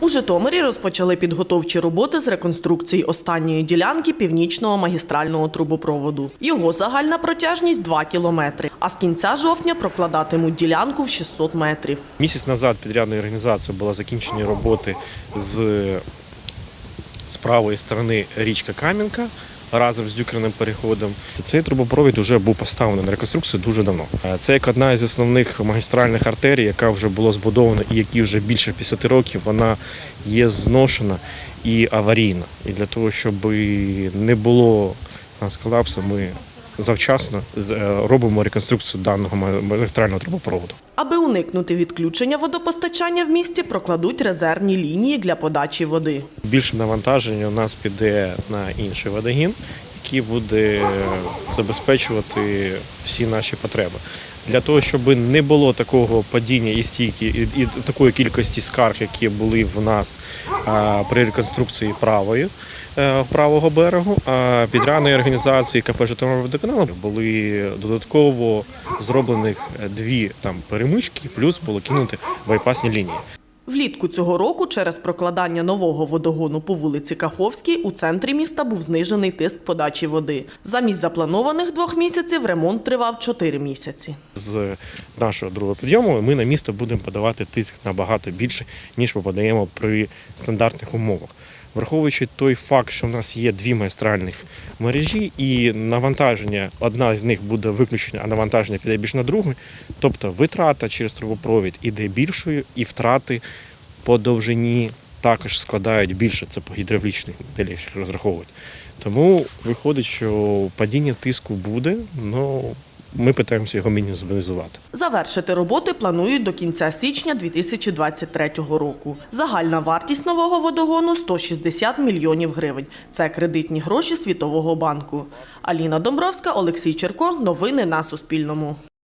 У Житомирі розпочали підготовчі роботи з реконструкції останньої ділянки північного магістрального трубопроводу. Його загальна протяжність 2 кілометри, а з кінця жовтня прокладатимуть ділянку в 600 метрів. Місяць назад підрядною організацією були закінчені роботи з, з правої сторони річка Кам'янка разом з дюкерним переходом. Цей трубопровід вже був поставлений на реконструкцію дуже давно. Е, Це як одна із основних магістральних артерій, яка вже була збудована і які вже більше 50 років вона є зношена і аварійна. І для того, щоб не було нас колапсу, ми завчасно е, робимо реконструкцію даного магістрального трубопроводу. Аби уникнути відключення водопостачання в місті, прокладуть резервні лінії для подачі води. Більше навантаження у нас піде на інший водогін, який буде забезпечувати всі наші потреби. Для того, щоб не було такого падіння і стійки, і, і такої кількості скарг, які були в нас а, при реконструкції правої е, правого берегу, а підрядної організації КП Житомирводоканалу були додатково зроблених дві там перемички, плюс було кинути байпасні лінії. Влітку цього року через прокладання нового водогону по вулиці Каховській у центрі міста був знижений тиск подачі води. Замість запланованих двох місяців ремонт тривав чотири місяці. з нашого другого підйому ми на місто будемо подавати тиск набагато більше, ніж ми подаємо при стандартних умовах. Враховуючи той факт, що в нас є дві магістральних мережі, і навантаження одна з них буде виключена, а навантаження піде більш на другу. Тобто витрата через трубопровід іде більшою, і втрати по довжині також складають більше. Це по гідравлічних моделях розраховують. Тому виходить, що падіння тиску буде, але ми питаємося його мінімізувати. Завершити роботи планують до кінця січня 2023 року. Загальна вартість нового водогону 160 мільйонів гривень. Це кредитні гроші Світового банку. Аліна Домбровська, Олексій Черко. Новини на Суспільному.